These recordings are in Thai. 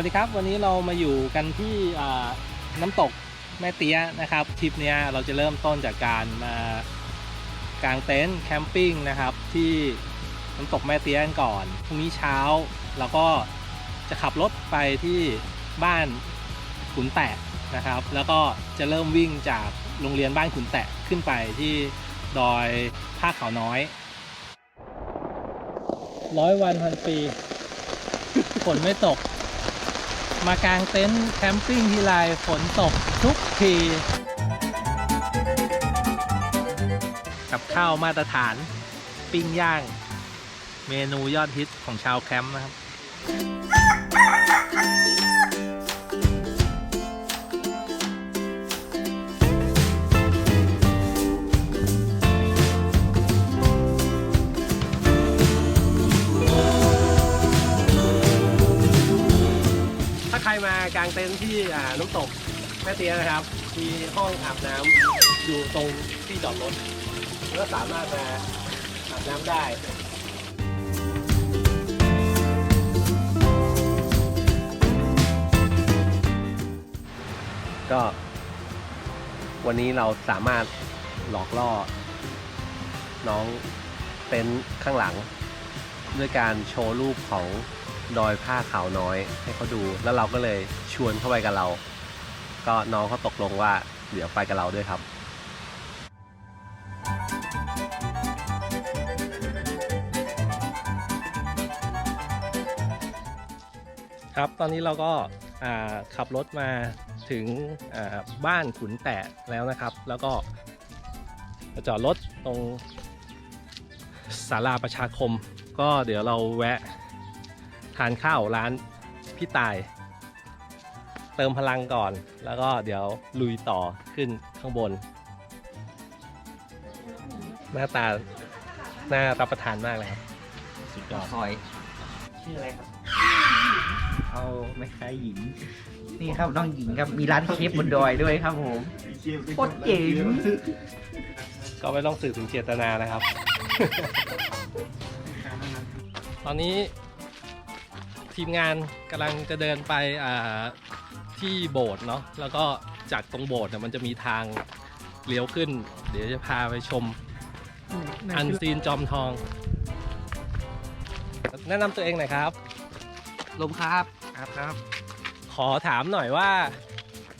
วัสดีครับ วันนี้เรามาอยู่กันที่น้ำตกแม่เตี้ยนะครับทริปนี้เราจะเริ่มต้นจากการมากางเต็นท์แคมปิ้งนะครับ ที่น้ำตกแม่เตี้ยกันก่อนพรุ่งนี้เช้าเราก็จะขับรถไปที่บ้านขุนแตะนะครับ แล้วก็จะเริ่มวิ่งจากโรงเรียนบ้านขุนแตะขึ้นไปที่ดอยผ้าเขาน้อยร้อยวันพันปีฝนไม่ตก มากางเต็นท์แคมปิ้งที่ไรฝนตกทุกที กับข้าวมาตรฐาน ปิ้งย่าง เมนูยอดฮิตของชาวแคมป์นะครับางเต็นท์ที่อ่าน้ำตกแม่เตี้ยนะครับ มีห้องอาบน้ำอยู่ตรงที่จอดรถก็สามารถมาอาบน้ำได้ ก็วันนี้เราสามารถหลอกล่อ น้องเต็นท์ข้างหลัง ด้วยการโชว์รูปของ ดอยผ้าขาวน้อย ให้เขาดูแล้วเราก็เลยชวนเข้าไปกับเรา ก็น้องเขาตกลงว่าเดี๋ยวไปกับเราด้วยครับครับตอนนี้เราก็ขับรถมาถึงบ้านขุนแตะแล้วนะครับ แล้วก็จอดรถตรงศาลาประชาคม ก็เดี๋ยวเราแวะ ทานข้าวร้านพี่ตาย เติมพลังก่อน แล้วก็เดี๋ยวลุยต่อขึ้นข้างบน หน้าตาน่ารับประทานมากเลยครับสุดยอดคอยชื่ออะไรครับ เอาไม่คล้ายหญิง นี่ครับน้องหญิงครับ มีร้านเคฟบนดอยด้วยครับผมโคตรเจ๋งก็ไม่ต้องสื่อถึงเจตนานะครับ ตอนนี้ ทีมงานกำลังจะเดินไปอ่าที่โบสถ์เนาะแล้วก็จากตรงโบสถ์เนี่ยมันจะมีทางเลี้ยวขึ้น เดี๋ยวจะพาไปชมอันซีนจอมทอง แนะนำตัวเองหน่อยครับลมครับครับครับ ขอถามหน่อยว่า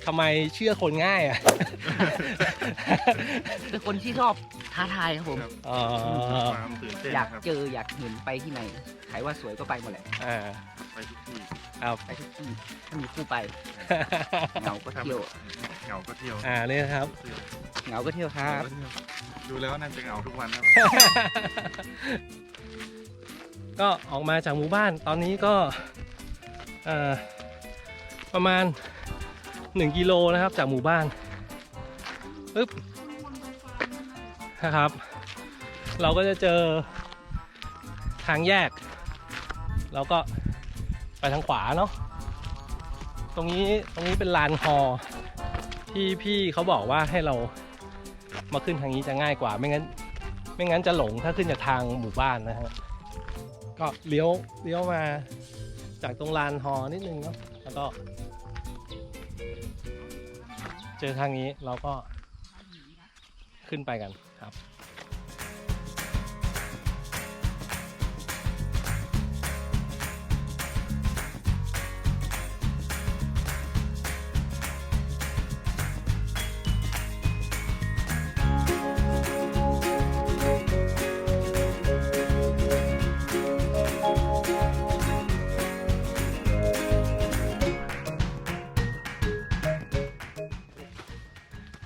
ทำไมเชื่อคนง่ายอะเป็นคนที่ชอบ ท้าทายครับผมอ๋อความตื่นเต้นอยากครับเจออยากเห็นไปที่ไหนใครว่าสวยก็ไปหมดแหละอ่าไปทุกที่ครับไปทุกที่ถ้ามีคู่ไปเหงาก็เที่ยวเหงาก็เที่ยวอ่านี่นะครับ เหงาก็เที่ยวคเหรังาบก็เที่ยวดูแล้วน่าจะเหงาทุกวันครับ ก็ออกมาจากหมู่บ้านตอนนี้ก็เอ่อประมาณ 1 กิโลนะครับจากหมู่บ้านปึ๊บ นะครับ เราก็จะเจอทางแยก เราก็ไปทางขวาเนาะตรงนี้ตรงนี้เป็นลานฮอที่พี่เขาบอกว่าให้เรามาขึ้นทางนี้จะง่ายกว่า ไม่งั้น ไม่งั้นจะหลงถ้าขึ้นจากทางหมู่บ้านนะฮะก็เลี้ยวเลี้ยวมาจากตรงลานฮอนิดนึงเนาะแล้วก็ เจอทางนี้เราก็ ขึ้นไปกันครับ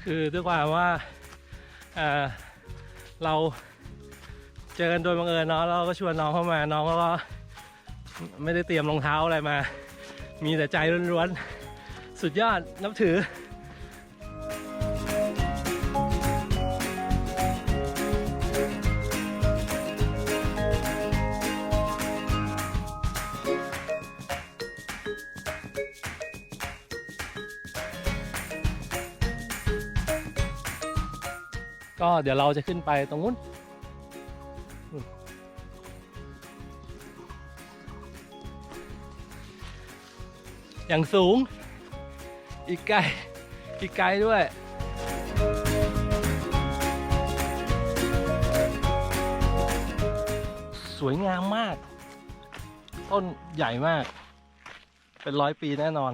คือด้วยความว่า เเราเจอกันโดยบังเอิญเนาะเราก็ชวนน้องเข้ามาน้องเขาก็ไม่ได้เตรียมรองเท้าอะไรมา มีแต่ใจล้วนๆ สุดยอดนับถือ ก็เดี๋ยวเราจะขึ้นไปตรงนู้นอย่างสูง อีกไกล อีกไกลด้วย สวยงามมาก ต้นใหญ่มาก เป็นร้อยปีแน่นอน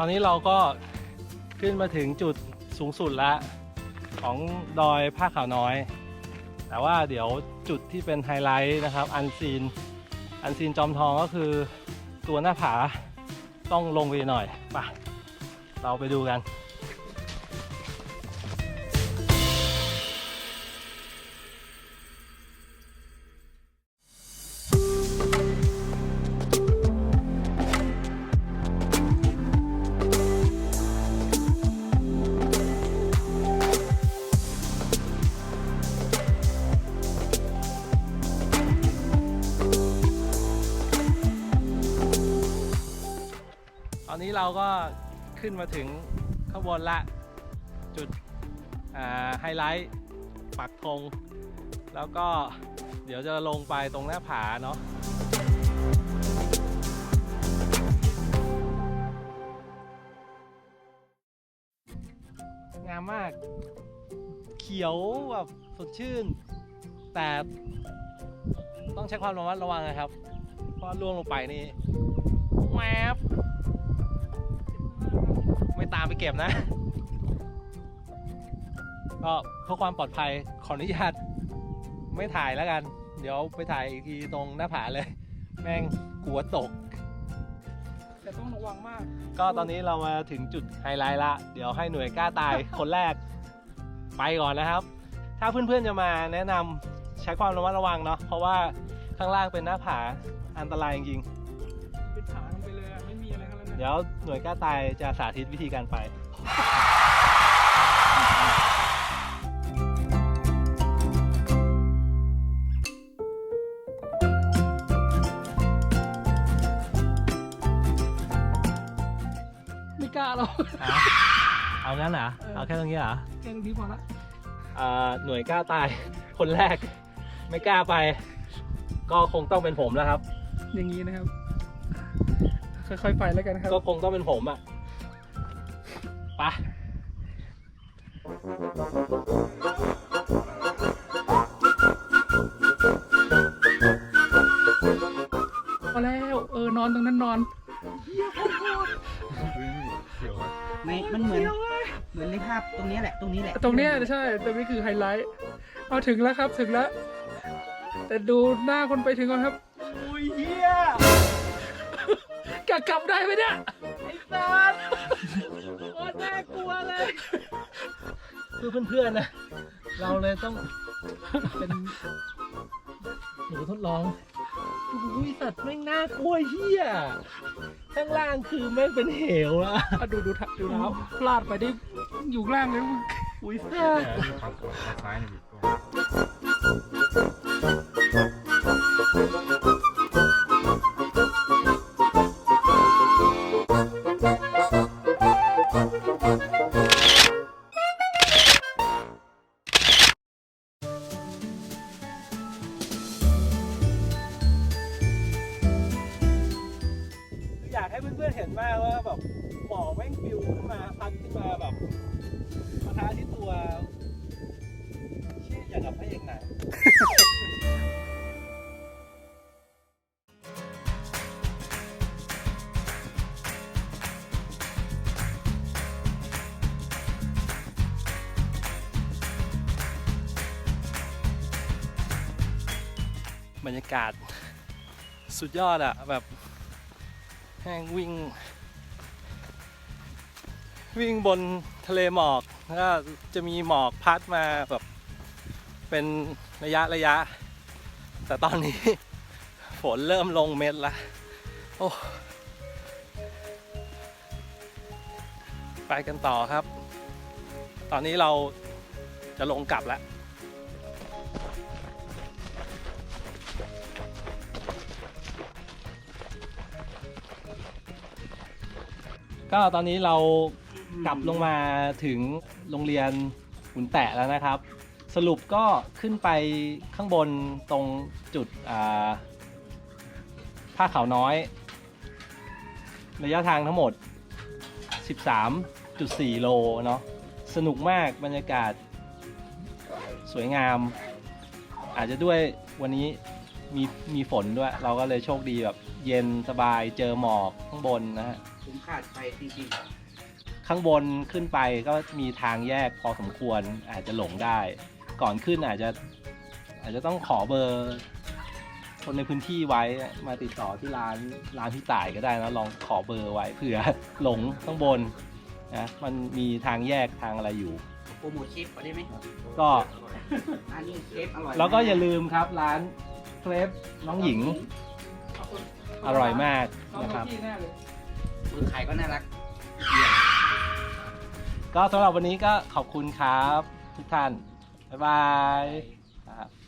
อนนี้เราก็ขึ้นมาถึงจุดสูงสุดแล้วของดอยผ้าขาวน้อย แต่ว่าเดี๋ยวจุดที่เป็นไฮไลท์นะครับ อันซีน อันซีนจอมทองก็คือตัวหน้าผาต้องลงไปหน่อยไปเราไปดูกัน นี้เราก็ขึ้นมาถึงข้างบนละ จุดไฮไลท์ปักธงแล้วก็เดี๋ยวจะลงไปตรงหน้าผาเนาะงามมาก เขียวแบบสดชื่น แต่ต้องใช้ความระมัดระวังนะครับ เพราะล่วงลงไปนี่แวบ ไม่ตามไปเก็บนะ ก็เพื่อความปลอดภัยขออนุญาตไม่ถ่ายแล้วกัน เดี๋ยวไปถ่ายอีกทีตรงหน้าผาเลย แม่งกลัวตก แต่ต้องระวังมาก ก็ตอนนี้เรามาถึงจุดไฮไลท์ละ เดี๋ยวให้หน่วยกล้าตายคนแรก ไปก่อนนะครับ ถ้าเพื่อนๆจะมาแนะนำใช้ความระมัดระวังเนาะเพราะว่าข้างล่างเป็นหน้าผาอันตรายจริงๆ เดี๋ยวหน่วยกล้าตายจะสาธิตวิธีการไป ไม่กล้าเราเอางั้นเหรอเออเอาแค่ตรงนี้เหรอแค่ตรงนี้พอละอ่าหน่วยกล้าตาย คนแรก ไม่กล้าไป ก็คงต้องเป็นผมแล้วครับ อย่างนี้นะครับ ค่อยๆไปแล้วกันครับก็คงต้องเป็นผมอะไปพอแล้วเออนอนตรงนั้นนอนเขียวอะไม่มันเหมือน เหมือนในภาพตรงเนี้ยแหละ ตรงนี้แหละ ตรงเนี้ยใช่ตรงนี้คือไฮไลท์เอาถึงแล้วครับถึงแล้ว แต่ดูหน้าคนไปถึงก่อนครับอุ้ยเฮีย กะกลับได้ไหมเนี่ย ไอ้สัสโคตรน่ากลัวเลย คือเพื่อนๆนะ เราเลยต้องเป็นหนูทดลองอุ้ยสัตว์แม่งน่ากลัวเฮียข้างล่างคือแม่งเป็นเหวอะอะดูดูดูเท้าพลาดไปได้อยู่ข้างล่างเลยมึงอุ้ยสัแต่ตว์นี่ความสวยความซ้ายนี่มีตัว ขึ้นมาพัดขึ้นมาแบบปะทะที่ตัวเชี่ยอย่างกับพระเอกหนังบรรยากาศสุดยอดอะแบบแห้งวิ่ง วิ่งบนทะเลหมอกก็จะมีหมอกพัดมาแบบเป็นระยะระยะ แต่ตอนนี้ ฝนเริ่มลงเม็ดละโอ้ไปกันต่อครับ ตอนนี้เราจะลงกลับแล้วก็ตอนนี้เรา กลับลงมาถึงโรงเรียนขุนแตะแล้วนะครับ สรุปก็ขึ้นไปข้างบนตรงจุดอ่าผ้าเขาน้อย ระยะทางทั้งหมด 13.4 โลเนาะสนุกมากบรรยากาศสวยงาม อาจจะด้วยวันนี้มีมีฝนด้วย เราก็เลยโชคดีแบบ เย็นสบายเจอหมอกข้างบนนะฮะผมขาดไปจริง ข้างบนขึ้นไปก็มีทางแยกพอสมควรอาจจะหลงได้ ก่อนขึ้นอาจจะ อาจจะต้องขอเบอร์ คนในพื้นที่ไว้มาติดต่อที่ร้านร้านพี่ต่ายก็ได้นะลองขอเบอร์ไว้เผื่อหลงข้างบนนะมันมีทางแยกทางอะไรอยู่ๆโปรโมทเชฟเขาได้ไหมก็อันนี้เชฟอร่อยแล้วก็อย่าลืมครับร้านเครปน้องหญิงอร่อยมากนะครับที่แน่เลยมือไข่ก็น่ารัก ก็สำหรับวันนี้ก็ขอบคุณครับ ทุกท่าน บ๊ายบายครับ